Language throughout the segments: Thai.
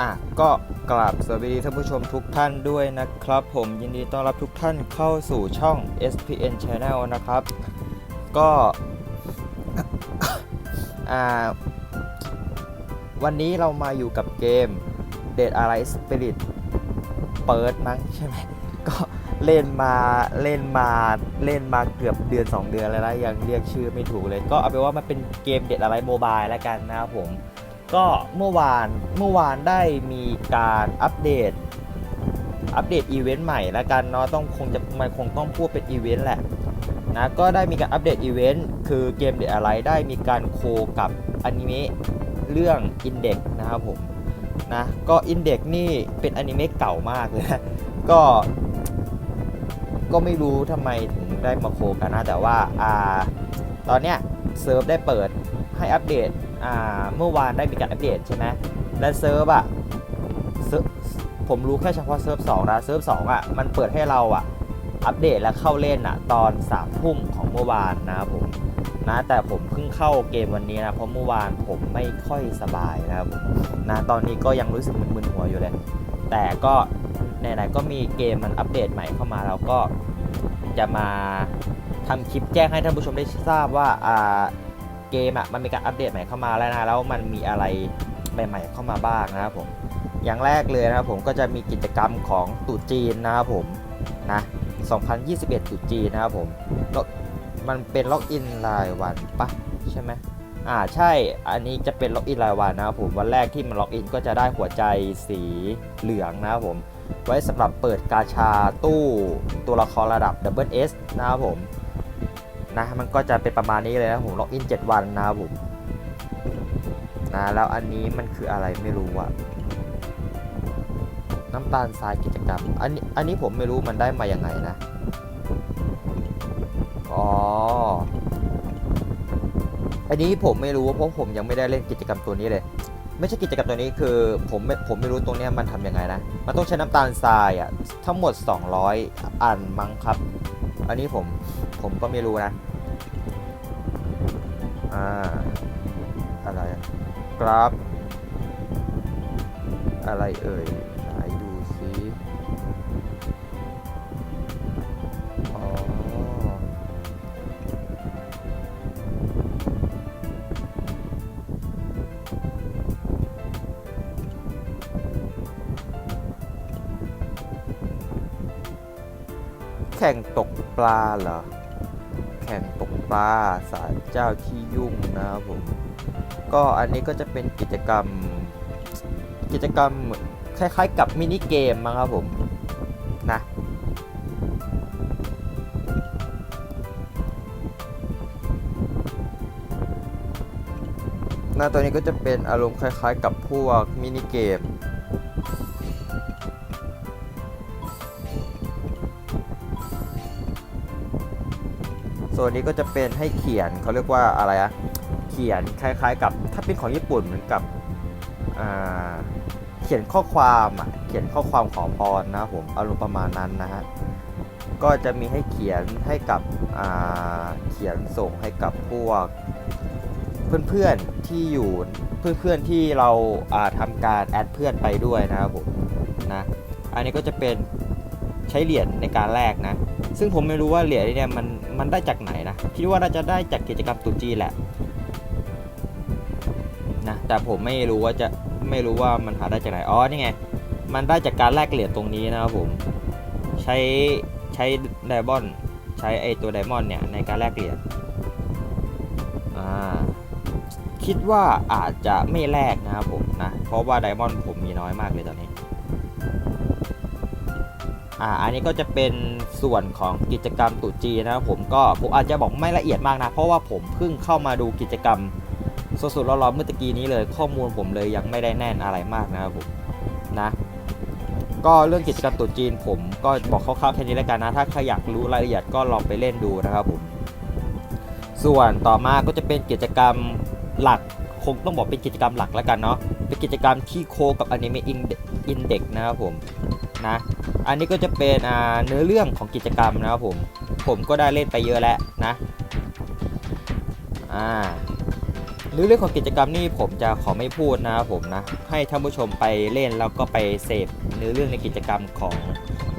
อะก็กราบสวัสดีท่านผู้ชมทุกท่านด้วยนะครับ ผมยินดีต้อนรับทุกท่านเข้าสู่ช่อง SPN Channel นะครับ ก็อ่าวันนี้เรามาอยู่กับเกม Dead Alive Spirit เปิดมั้งใช่ไหมก็เล่นมาเล่นมาเล่นมาเกือบเดือน 2 เดือนแล้วนะยังเรียกชื่อไม่ถูกเลย ก็เอาเป็นว่ามันเป็นเกม Dead Alive Mobile แล้วกันนะครับผม ก็เมื่อวานเมื่อวานได้มีการอัปเดต อัปเดตอีเวนต์ใหม่แล้วกันเนาะต้องคงจะมันคงต้องพูดเป็นอีเวนต์แหละนะก็ได้มีการอัปเดตอีเวนต์คือเกมเดอะอะไรได้มีการโคกับอนิเมะเรื่อง Index นะครับผมนะก็ Index นี่เป็นอนิเมะเก่ามากเลยนะก็ก็ไม่รู้ทำไมถึงได้มาโคกันนะแต่ว่าอ่าตอนเนี้ยเซิร์ฟได้เปิดให้อัปเดต เมื่อวานได้มีการอัปเดตใช่ไหมและเซิร์ฟอะผมรู้แค่เฉพาะเซิร์ฟสองนะเซิร์ฟสองอะมันเปิดให้เราอะอัปเดตและเข้าเล่นอะตอนสามทุ่มของเมื่อวานนะผมนะแต่ผมเพิ่งเข้าเกมวันนี้นะเพราะเมื่อวานผมไม่ค่อยสบายนะครับนะตอนนี้ก็ยังรู้สึกมึนๆหัวอยู่เลย แต่ก็ไหนๆก็มีเกมมันอัปเดตใหม่เข้ามาแล้วก็จะมาทำคลิปแจ้งให้ท่านผู้ชมได้ทราบว่าอ่า เกมอะมันมีการอัปเดตใหม่เข้ามาแล้วนะแล้วมันมีอะไรใหม่ๆเข้ามาบ้างนะครับผมอย่างแรกเลยนะครับผมก็จะมีกิจกรรมของตุจีนนะครับผมนะ2021ตุจีนนะครับผมมันเป็นล็อกอินรายวันปะใช่ไหมอ่าใช่อันนี้จะเป็นล็อกอินรายวันนะครับผมวันแรกที่มันล็อกอินก็จะได้หัวใจสีเหลืองนะครับผมไว้สำหรับเปิดกาชาตู้ตัวละครระดับ Double S นะครับผม นะมันก็จะเป็นประมาณนี้เลยนะผมล็อกอิน 7 วันนะครับผมนะแล้วอันนี้มันคืออะไรไม่รู้อะน้ำตาลทรายกิจกรรมอันนี้อันนี้ผมไม่รู้มันได้มาอย่างไงนะอ๋ออันนี้ผมไม่รู้เพราะผมยังไม่ได้เล่นกิจกรรมตัวนี้เลย ไม่ใช่กิจกรรมตัวนี้คือผมไม่ผมไม่รู้ตรงนี้มันทำยังไงนะมันต้องใช้น้ำตาลทรายอะทั้งหมด 200 อันมั้งครับ อันนี้ผม ผมก็ไม่รู้นะ อ่า อะไรกราฟ อะไรเอ่ยไหนดูซิอ๋อ แข่งตกปลาเหรอ กปลาสารเจ้าที่ยุ่งนะครับผม ก็อันนี้ก็จะเป็นกิจกรรม กิจกรรมคล้ายๆ กับมินิเกมมั้งครับผมนะหน้าตัวนี้ก็จะเป็นอารมณ์คล้ายๆ กับพวกมินิเกม ส่วนนี้ก็จะเป็นให้เขียนเขาเรียกว่าอะไรอะเขียนคล้ายๆ กับถ้าเป็นของญี่ปุ่นเหมือนกับเขียนข้อความอะเขียนข้อความขอพรนะผมอารมณ์ประมาณนั้นนะฮะก็จะมีให้เขียนให้กับเขียนส่งให้กับพวก เพื่อนๆที่อยู่เพื่อนๆที่เราอ่าทำการแอดเพื่อนไปด้วยนะครับผมนะอันนี้ก็จะเป็นใช้เหรียญในการแลกนะ ซึ่งผมไม่รู้ว่าเหรียญเนี่ยมัน มันได้จากไหนนะคิดว่าน่าจะได้จากกิจกรรมตุจีแหละนะแต่ผมไม่รู้ว่าจะไม่รู้ว่ามันหาได้จากไหนอ๋อนี่ไงมันได้จากการแลกเหรียญตรงนี้นะครับผมใช้ใช้ไดมอนใช้ไอตัวไดมอนเนี่ยในการแลกเหรียญคิดว่าอาจจะไม่แลกนะครับผมนะเพราะว่าไดมอนผมมีน้อยมากเลยตอนนี้ อ่าอันนี้ก็จะเป็นส่วนของกิจกรรมตุจีนะครับผมก็ผมอาจจะบอกไม่ละเอียดมากนะ เพราะว่าผมเพิ่งเข้ามาดูกิจกรรมสดๆร้อนๆเมื่อตะกี้นี้เลย ข้อมูลผมเลยยังไม่ได้แน่นอะไรมากนะครับผมนะก็เรื่องกิจกรรมตรุษจีนผมก็บอกคร่าวๆแค่นี้แล้วกันนะ ถ้าใครอยากรู้รายละเอียดก็ลองไปเล่นดูนะครับผม ส่วนต่อมาก็จะเป็นกิจกรรมหลักคงต้องบอกเป็นกิจกรรมหลักแล้วกันเนาะเป็นกิจกรรมที่โคกับอนิเมะอินเด็กนะครับผมนะ อันนี้ก็จะเป็นเนื้อเรื่องของกิจกรรมนะครับผม ผมก็ได้เล่นไปเยอะแล้วนะอ่าเนื้อเรื่องของกิจกรรมนี่ผมจะขอไม่พูดนะครับผมนะ ให้ท่านผู้ชมไปเล่นแล้วก็ไปเสพเนื้อเรื่องในกิจกรรมของ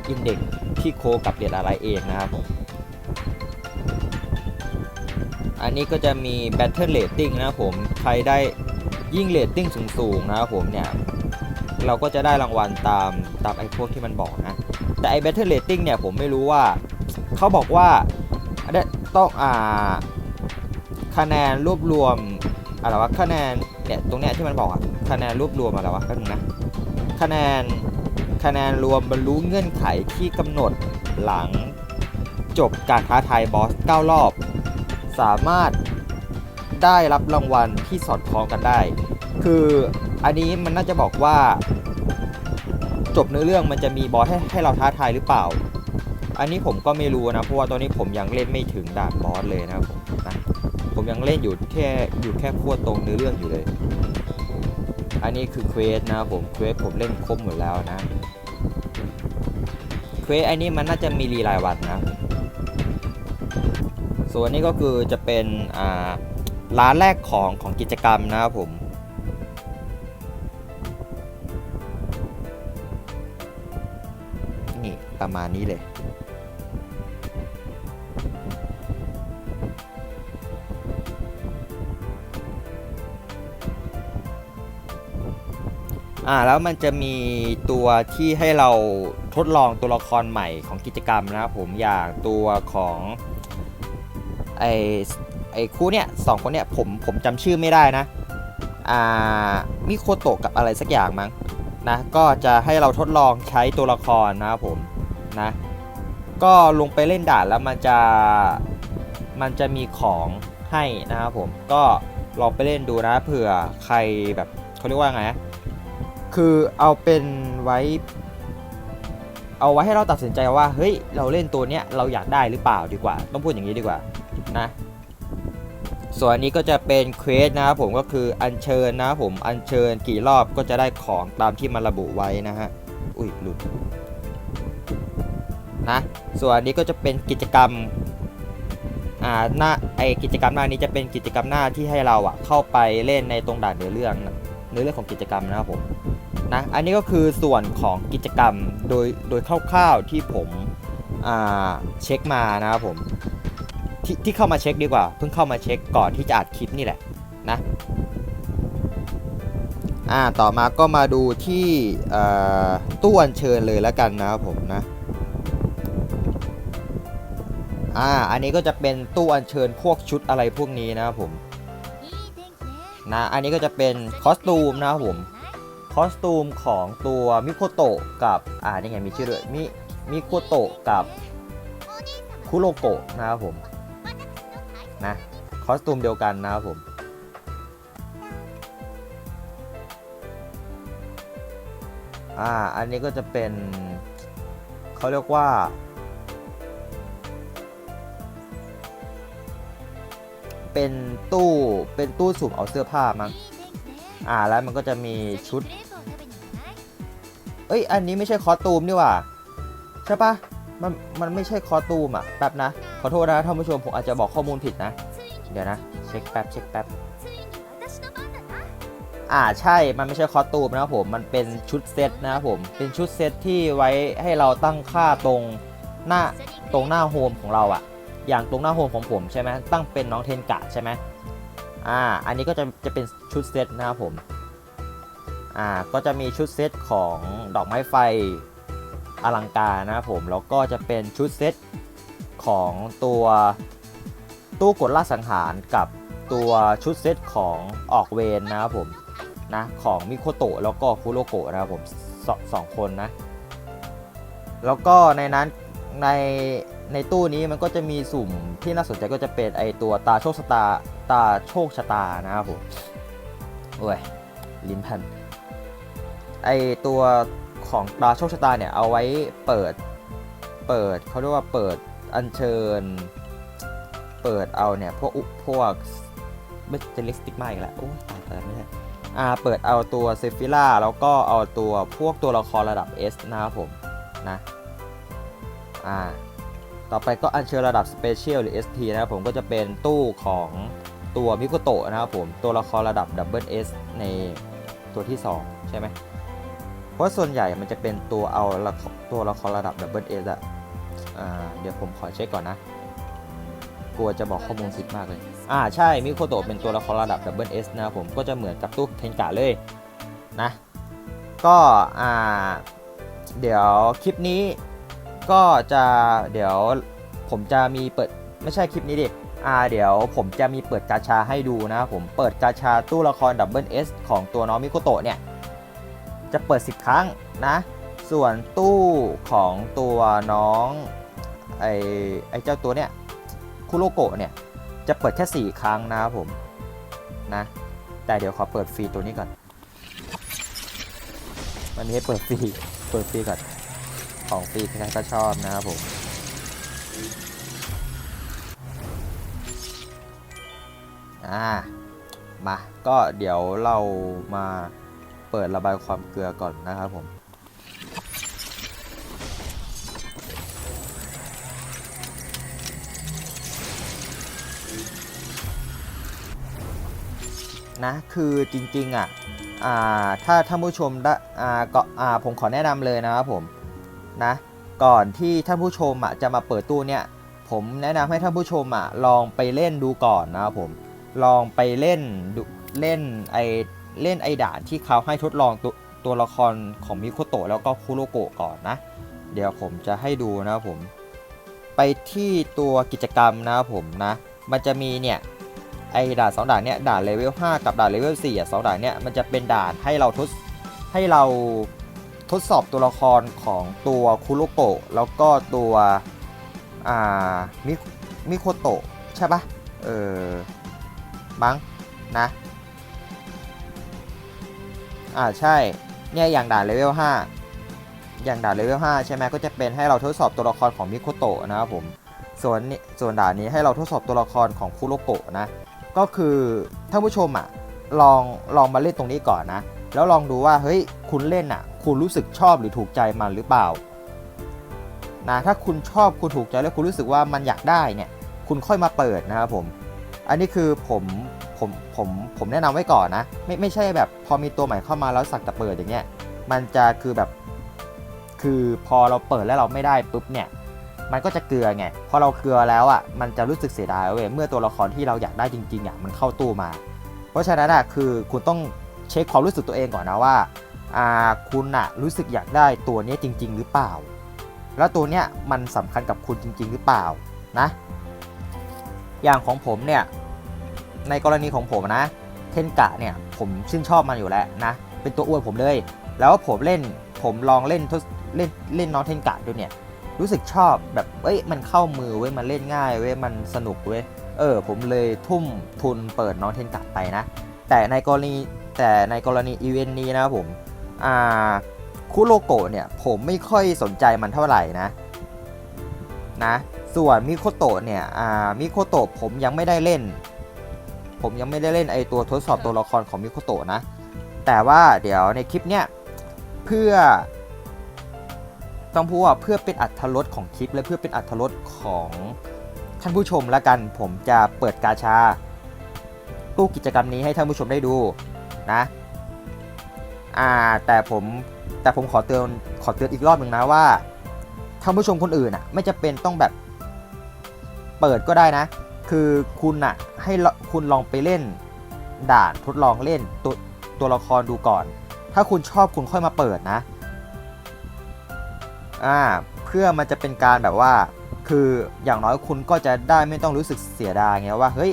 อินเด็กที่โคกับเดียดอะไรเองนะครับผมอันนี้ก็จะมี Battle Rating นะครับผม ใครได้ยิ่งเรตติ้งสูงๆนะครับผมเนี่ย เราก็จะได้รางวัลตามตามไอ้พวกที่มันบอกนะ แต่ไอ้ Battle Rating เนี่ยผมไม่รู้ว่าเขาบอกว่าเนี้ยต้องอ่าคะแนนรวบรวมอะไรวะคะแนนเนี่ยตรงเนี้ยที่มันบอกอะคะแนนรวบรวมอะไรวะแป๊บนึงนะคะแนนคะแนนรวมบรรลุเงื่อนไขที่กำหนดหลังจบการท้าทายบอส 9 รอบ สามารถได้รับรางวัลที่สอดคล้องกันได้ คืออันนี้มันน่าจะบอกว่า จบเนื้อเรื่องมันจะมีบอสให้ให้เราท้าทายหรือเปล่า อันนี้ผมก็ไม่รู้นะ เพราะว่าตอนนี้ผมยังเล่นไม่ถึงด่านบอสเลยนะผมนะผมยังเล่นอยู่แค่อยู่แค่ขั้วตรงเนื้อเรื่องอยู่เลย อันนี้คือเควสนะผมเควสผมเล่นครบหมดแล้วนะเควสอันนี้มันน่าจะมีรีรายวันนะ ส่วนนี้ก็คือจะเป็นอ่าร้านแรกของของกิจกรรมนะครับผม ประมาณนี้เลยอ่าแล้วมันจะมีตัวที่ให้เราทดลองตัวละครใหม่ของกิจกรรมนะครับผมอย่างตัวของไอไอคู่เนี่ยสองคนเนี่ยผมผมจำชื่อไม่ได้นะอ่ามิโคโตะกับอะไรสักอย่างมั้งนะก็จะให้เราทดลองใช้ตัวละครนะครับผม นะ ก็ลงไปเล่นด่านแล้วมันจะมันจะมีของให้นะครับผมก็ลองไปเล่นดูนะเผื่อใครแบบเขาเรียกว่าไงคือเอาเป็นไว้ เอาไว้ให้เราตัดสินใจว่าเฮ้ยเราเล่นตัวเนี้ยเราอยากได้หรือเปล่าดีกว่า ต้องพูดอย่างนี้ดีกว่านะส่วนอันนี้ก็จะเป็นเควสนะครับผมก็คืออัญเชิญนะครับผมอัญเชิญกี่รอบก็จะได้ของตามที่มันระบุไว้นะฮะอุ้ยหลุด นะ ส่วนนี้ก็จะเป็นกิจกรรมอ่าหน้าไอกิจกรรมหน้านี้จะเป็นกิจกรรมหน้าที่ให้เราอะเข้าไปเล่นในตรงด่านเนื้อเรื่องเนื้อเรื่องของกิจกรรมนะครับผมนะอันนี้ก็คือส่วนของกิจกรรมโดยโดยคร่าวๆที่ผมอ่าเช็คมานะครับผมทที่เข้ามาเช็คดีกว่า เพิ่งเข้ามาเช็คก่อนที่จะอัดคลิปนี่แหละนะอ่าต่อมาก็มาดูที่อ่อตู้อัญเชิญเลยแล้วกันนะครับผมนะ อ่า อันนี้ก็จะเป็นตู้อัญเชิญพวกชุดอะไรพวกนี้นะครับผมนะ อันนี้ก็จะเป็นคอสตูมนะครับผม คอสตูมของตัวมิโคโตะกับ อ่า นี่ไงมีชื่อด้วยมิมิโคโตะกับคุโรโกะนะครับผม นะ คอสตูมเดียวกันนะครับผมอ่า อันนี้ก็จะเป็นเขาเรียกว่า เป็นตู้เป็นตู้สุ่มเอาเสื้อผ้ามั้งอ่าแล้วมันก็จะมีชุด เอ้ยอันนี้ไม่ใช่คอตูมนี่ว่าใช่ปะมันมันไม่ใช่คอตูมอะแป๊บนะ ขอโทษนะท่านผู้ชมผมอาจจะบอกข้อมูลผิดนะ เดี๋ยวนะเช็คแป๊บเช็คแป๊บอ่าใช่ มันไม่ใช่คอสตูมนะครับผม มันเป็นชุดเซตนะครับผม เป็นชุดเซตที่ไว้ให้เราตั้งค่าตรงหน้าตรงหน้าโฮมของเราอะ อย่างตรงหน้าโฮมของผมใช่ไหมตั้งเป็นน้องเทนกะใช่ไหมอ่าอันนี้ก็จะจะเป็นชุดเซตนะครับผมอ่าก็จะมีชุดเซตของดอกไม้ไฟอลังการนะครับผมแล้วก็จะเป็นชุดเซตของตัวตู้กดล่าสังหารกับตัวชุดเซตของออกเวนนะครับผมนะของมิโคโตะแล้วก็คุโรโกะนะครับผมสสองคนนะ แล้วก็ในนั้นใน ในตู้นี้มันก็จะมีสุ่มที่น่าสนใจก็จะเป็นไอตัวตาโชคชะตาตาโชคชะตานะครับผมโอ้ยลิ้นพันไอตัวของตาโชคชะตาเนี่ยเอาไว้เปิดเปิดเขาเรียกว่าเปิดอัญเชิญ เปิดเอาเนี่ยพวกอุพวกไม่จะเล็กสติกมาอีกแล้วโอ้ตายตายไม่ใช่อ่าเปิดเอาตัวเซฟิล่าแล้วก็เอาตัวพวกตัวละครระดับ S นะครับผมนะอ่า ต่อไปก็อัญเชิญระดับ Special หรือ SP นะครับผมก็จะเป็นตู้ของตัวมิโกโตะนะครับผมตัวละครระดับดับเบิลเอสในตัวที่ 2 ใช่ไหมเพราะส่วนใหญ่มันจะเป็นตัวเอาตัวละครระดับดับเบิลเอสอะอ่าเดี๋ยวผมขอเช็คก่อนนะ กลัวจะบอกข้อมูลผิดมากเลย อ่าใช่ มิโคโตะเป็นตัวละครระดับดับเบิลเอสนะครับผมก็จะเหมือนกับตู้เทนกะเลยนะ ก็อ่าเดี๋ยวคลิปนี้ ก็จะเดี๋ยวผมจะมีเปิดไม่ใช่คลิปนี้ดิอ่าเดี๋ยวผมจะมีเปิดกาชาให้ดูนะผมเปิดกาชาตู้ละครดับเบิลเอสของตัวน้องมิโคโตะเนี่ย จะเปิด 10 ครั้งนะ ส่วนตู้ของตัวน้องไอไอเจ้าตัวเนี่ยคุโรโกะเนี่ย จะเปิดแค่ 4 ครั้งนะครับผมนะ แต่เดี๋ยวขอเปิดฟรีตัวนี้ก่อนมันมีให้เปิดฟรีเปิดฟรีก่อน ของฟรีใครก็ชอบนะครับผมอ่ามาก็เดี๋ยวเรามาเปิดระบายความเกลือก่อนนะครับผมนะคือจริงๆอะอ่าถ้าท่านผู้ชมได้อ่าก็อ่าผมขอแนะนำเลยนะครับผม นะก่อนที่ท่านผู้ชมอะจะมาเปิดตู้เนี่ยผมแนะนำให้ท่านผู้ชมอะลองไปเล่นดูก่อนนะครับผมลองไปเล่นเล่นไอเล่นไอด่านที่เขาให้ทดลองตัวตัวละครของมิโคโตะแล้วก็คุโรโกะก่อนนะ เดี๋ยวผมจะให้ดูนะครับผม ไปที่ตัวกิจกรรมนะครับผมนะ มันจะมีเนี่ยไอด่านสองด่านเนี่ยด่านเลเวล5กับด่านเลเวล4อะสองด่านเนี่ยมันจะเป็นด่านให้เราทดให้เรา ทดสอบตัวละครของตัวคุโรโกะแล้วก็ตัวอ่ามิมิโคโตะใช่ปะเออมั้งนะ อ่าใช่ เนี่ยอย่างด่านเลเวล5อย่างด่านเลเวล5ใช่ไหมก็จะเป็นให้เราทดสอบตัวละครของมิโคโตะนะครับผมส่วนนี้ส่วนด่านนี้ให้เราทดสอบตัวละครของคุโรโกะนะ ก็คือท่านผู้ชมอะลองลองมาเล่นตรงนี้ก่อนนะ แล้วลองดูว่าเฮ้ยคุณเล่นอะ คุณรู้สึกชอบหรือถูกใจมันหรือเปล่านะถ้าคุณชอบคุณถูกใจแล้วคุณรู้สึกว่ามันอยากได้เนี่ยคุณค่อยมาเปิดนะครับผมอันนี้คือผมผมผมผมแนะนำไว้ก่อนนะ ไม่ไม่ใช่แบบพอมีตัวใหม่เข้ามาแล้วสักแต่เปิดอย่างเงี้ยมันจะคือแบบคือพอเราเปิดแล้วเราไม่ได้ปุ๊บเนี่ยมันก็จะเกลือไงพอเราเกลือแล้วอะมันจะรู้สึกเสียดายเว้ยเมื่อตัวละครที่เราอยากได้จริงๆอะมันเข้าตู้มา เพราะฉะนั้นอะคือคุณต้องเช็คความรู้สึกตัวเองก่อนนะว่า คุณอะรู้สึกอยากได้ตัวนี้จริง ๆ หรือเปล่า แล้วตัวเนี้ยมันสำคัญกับคุณจริง ๆ หรือเปล่านะ อย่างของผมเนี่ยในกรณีของผมนะ เทนกะเนี่ยผมชื่นชอบมันอยู่แล้วนะ เป็นตัวอ้วนผมเลย แล้วผมเล่นผมลองเล่นทเล่นเล่นน้องเทนกะดูเนี่ยรู้สึกชอบแบบ เอ้ย มันเข้ามือเว้ย มันเล่นง่ายเว้ย มันสนุกเว้ย เออ ผมเลยทุ่มทุนเปิดน้องเทนกะไปนะ แต่ในกรณีแต่ในกรณีอีเวนต์นี้นะครับผม คุโรโกะเนี่ยผมไม่ค่อยสนใจมันเท่าไหร่นะนะส่วนมิโคโตะเนี่ยมิโคโตะผมยังไม่ได้เล่น ผมยังไม่ได้เล่นไอตัวทดสอบตัวละครของมิโคโตะนะ แต่ว่าเดี๋ยวในคลิปเนี้ยเพื่อต้องพูดว่าเพื่อเป็นอัธรสของคลิป และเพื่อเป็นอัธรสของท่านผู้ชมละกัน ผมจะเปิดกาชาตู้กิจกรรมนี้ให้ท่านผู้ชมได้ดูนะ อ่าแต่ผมแต่ผมขอเตือนขอเตือนอีกรอบหนึ่งนะว่าท่านผู้ชมคนอื่นอะไม่จะเป็นต้องแบบเปิดก็ได้นะ คือคุณอะให้คุณลองไปเล่นด่านทดลองเล่นตัวตัวละครดูก่อน ถ้าคุณชอบคุณค่อยมาเปิดนะอ่าเพื่อมันจะเป็นการแบบว่า คืออย่างน้อยคุณก็จะได้ไม่ต้องรู้สึกเสียดายไงว่าเฮ้ย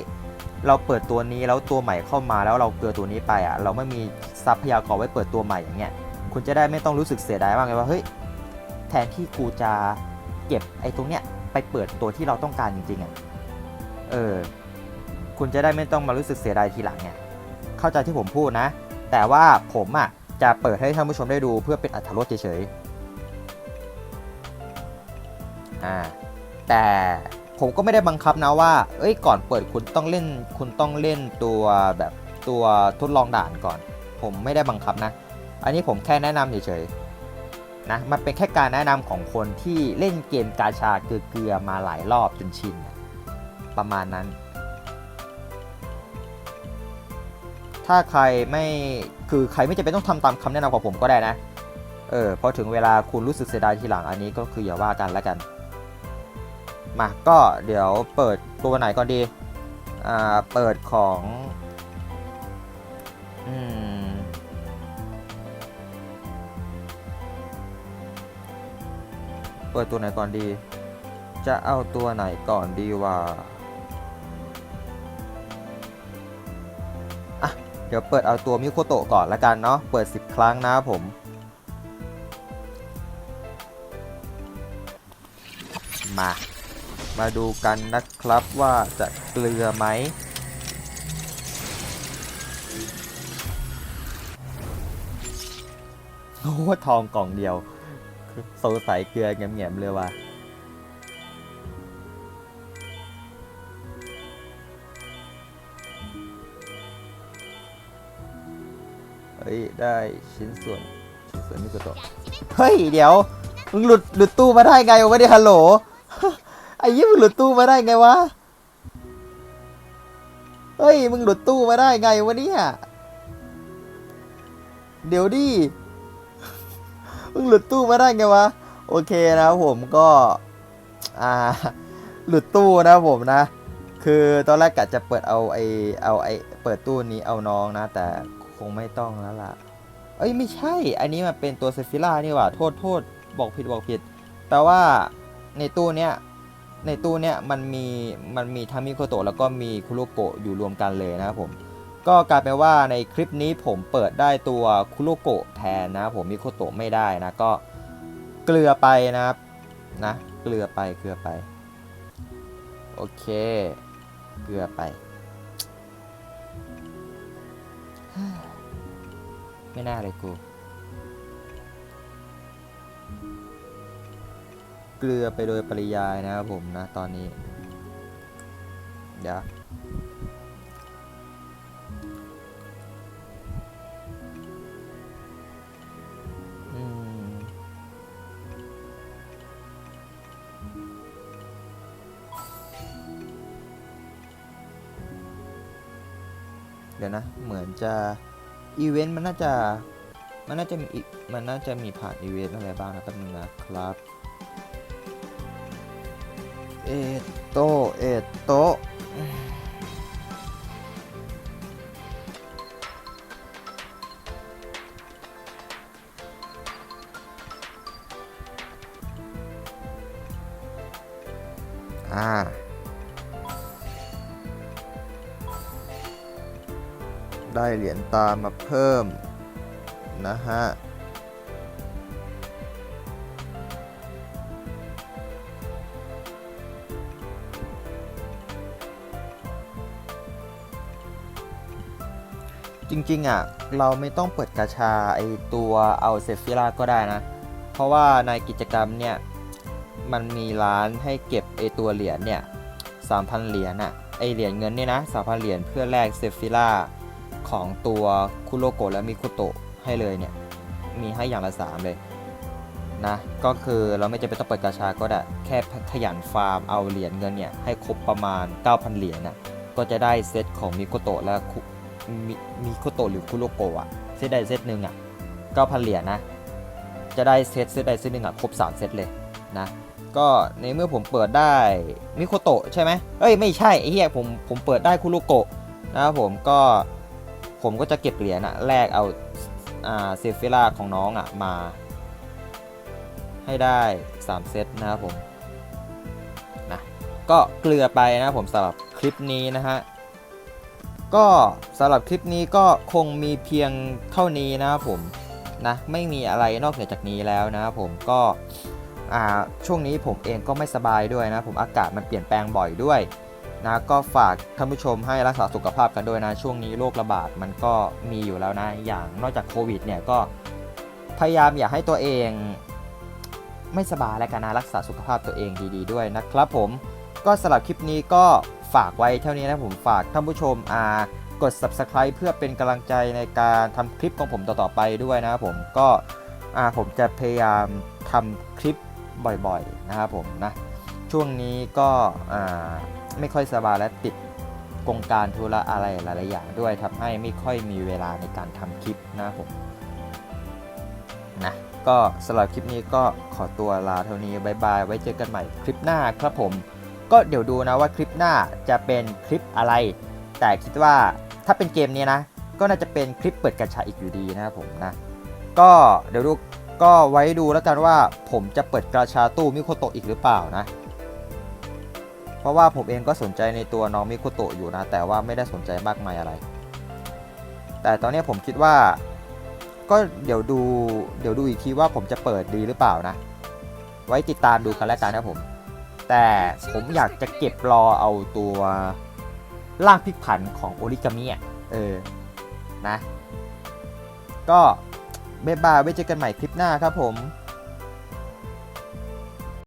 เราเปิดตัวนี้แล้วตัวใหม่เข้ามาแล้วเราเกลือตัวนี้ไปอะเราไม่มีทรัพยากรไว้เปิดตัวใหม่อย่างเงี้ยคุณจะได้ไม่ต้องรู้สึกเสียดายมากเลยว่าเฮ้ยแทนที่กูจะเก็บไอ้ตรงเนี้ยไปเปิดตัวที่เราต้องการจริงๆอะเออคุณจะได้ไม่ต้องมารู้สึกเสียดายทีหลังไงเข้าใจที่ผมพูดนะ แต่ว่าผมอะจะเปิดให้ท่านผู้ชมได้ดูเพื่อเป็นอัธรสเฉยๆอ่าแต่ ผมก็ไม่ได้บังคับนะว่า เอ้ยก่อนเปิดคุณต้องเล่น คุณต้องเล่นตัวแบบตัวทดลองด่านก่อน ผมไม่ได้บังคับนะ อันนี้ผมแค่แนะนำเฉยๆนะมันเป็นแค่การแนะนำของคนที่เล่นเกมกาชาเกลือมาหลายรอบจนชินนะประมาณนั้น ถ้าใครไม่คือใครไม่จำเป็นต้องทำตามคำแนะนำของผมก็ได้นะเออพอถึงเวลาคุณรู้สึกเสียดายทีหลังอันนี้ก็คืออย่าว่ากันแล้วกัน มาก็เดี๋ยวเปิดตัวไหนก่อนดีอ่าเปิดของอืมเปิดตัวไหนก่อนดี จะเอาตัวไหนก่อนดีว่าอะเดี๋ยวเปิดเอาตัวมิโคโตะก่อนละกันเนาะ เปิด 10 ครั้งนะผม มา มาดูกันนะครับว่าจะเกลือไหม โอ้โหทองกล่องเดียวสงสัยเกลือแง่มๆเลยว่ะเฮ้ย ได้ชิ้นส่วนชิ้นส่วนมิโกโตะเฮ้ย เดี๋ยว มึงหลุดหลุดตู้มาได้ไงวะเนี่ยฮัลโหล อ้ยี่มึงหลุดตู้มาได้ไงวะ เฮ้ย มึงหลุดตู้มาได้ไงวะเนี่ย เดี๋ยวดิ มึงหลุดตู้มาได้ไงวะ โอเคนะผมก็ อ่า หลุดตู้นะผมนะ คือตอนแรกกะจะเปิดเอาไอเอาไอเปิดตู้นี้เอาน้องนะ แต่คงไม่ต้องแล้วล่ะ เอ้ยไม่ใช่ อันนี้มันเป็นตัวเซฟิล่านี่หว่า โทษโทษ บอกผิดบอกผิด แต่ว่าในตู้เนี้ย ในตู้เนี้ยมันมีมันมีทั้งมิโคโตะแล้วก็มีคุโรโกะอยู่รวมกันเลยนะครับผมก็กลายเป็นว่าในคลิปนี้ผมเปิดได้ตัวคุโรโกะแทนนะผมมิโคโตะไม่ได้นะก็เกลือไปนะครับนะเกลือไปเกลือไปโอเคเกลือไป ไม่น่าเลยกู เกลือไปโดยปริยายนะครับผมนะตอนนี้ เดี๋ยวเดี๋ยวนะ เหมือนจะ อีเวนต์มันน่าจะ มันน่าจะมีอีมันน่าจะมีผ่านอีเวนต์อะไรบ้างนะแป๊บนึงนะครับ เอโตเอโตอ่าได้เหรียญตามาเพิ่มนะฮะ ริงๆอะเราไม่ต้องเปิดกาชาไอตัวเอาเซฟิล่าก็ได้นะ เพราะว่าในกิจกรรมเนี่ย มันมีร้านให้เก็บไอตัวเหรียญเนี่ย3,000เหรียญอะไอเหรียญเงินเนี่ยนะ3,000เหรียญเพื่อแลกเซฟิล่าของตัวคุโรโกะและมิคุโตะให้เลยเนี่ย มีให้อย่างละ 3 เลยนะ ก็คือเราไม่จำเป็นต้องเปิดกาชาก็ได้ แค่ขยันฟาร์มเอาเหรียญเงินเนี่ย ให้ครบประมาณ 9,000 เหรียญน่ะก็จะได้เซตของมิโกโตะและ มิมิโคโตหรือคุโรโกะอะเซตใดเซตหนึ่งอะ9,000เหรียญนะ จะได้เซตเซตใดเซตหนึ่งอะครบ3เซตเลยนะก็ในเมื่อผมเปิดได้มิโคโตใช่ไหมเอ้ยไม่ใช่ไอ้เหี้ยผมผมเปิดได้คุโรโกะนะครับผมก็ผมก็จะเก็บเหรียญอะแลกเอาอ่าเซฟิล่าของน้องอะมา ให้ได้ 3 เซตนะครับผมนะก็เกลือไปนะครับผมสำหรับคลิปนี้นะฮะ ก็สำหรับคลิปนี้ก็คงมีเพียงเท่านี้นะครับผมนะไม่มีอะไรนอกเหนือจากนี้แล้วนะครับผมก็ช่วงนี้ผมเองก็ไม่สบายด้วยนะผมอากาศมันเปลี่ยนแปลงบ่อยด้วยนะก็ฝากท่านผู้ชมให้รักษาสุขภาพกันด้วยนะ ช่วงนี้โรคระบาดมันก็มีอยู่แล้วนะ อย่างนอกจากโควิดเนี่ยก็พยายามอย่าให้ตัวเองไม่สบายแล้วกันนะรักษาสุขภาพตัวเองดีๆด้วยนะครับผมก็สำหรับคลิปนี้ก็ ฝากไว้เท่านี้นะผมฝากท่านผู้ชมอ่ากด subscribe เพื่อเป็นกำลังใจในการทำคลิปของผมต่อๆไปด้วยนะครับผมก็อ่าผมจะพยายามทำคลิปบ่อยๆนะครับผมนะช่วงนี้ก็อ่าไม่ค่อยสบายและติดกงการธุระอะไรหลายๆอย่างด้วยทำให้ไม่ค่อยมีเวลาในการทำคลิปนะผมนะก็สำหรับคลิปนี้ก็ขอตัวลาเท่านี้บายบาย ไว้เจอกันใหม่คลิปหน้าครับผม ก็เดี๋ยวดูนะว่าคลิปหน้าจะเป็นคลิปอะไร แต่คิดว่าถ้าเป็นเกมนี้นะ ก็น่าจะเป็นคลิปเปิดกระชาอีกอยู่ดีนะครับผมนะ ก็เดี๋ยวดูก็ไว้ดูแล้วกันว่าผมจะเปิดกระชาตู้มิโคโตะอีกหรือเปล่านะ เพราะว่าผมเองก็สนใจในตัวน้องมิโคโตะอยู่นะ แต่ว่าไม่ได้สนใจมากมายอะไร แต่ตอนนี้ผมคิดว่า ก็เดี๋ยวดูเดี๋ยวดูอีกทีว่าผมจะเปิดดีหรือเปล่านะ ไว้ติดตามดูกันแล้วกันนะผม แต่ผมอยากจะเก็บรอเอาตัวร่างพลิกผันของโอริกามิอะเออ นะ ก็เบ๊บายไว้เจอกันใหม่คลิปหน้าครับผม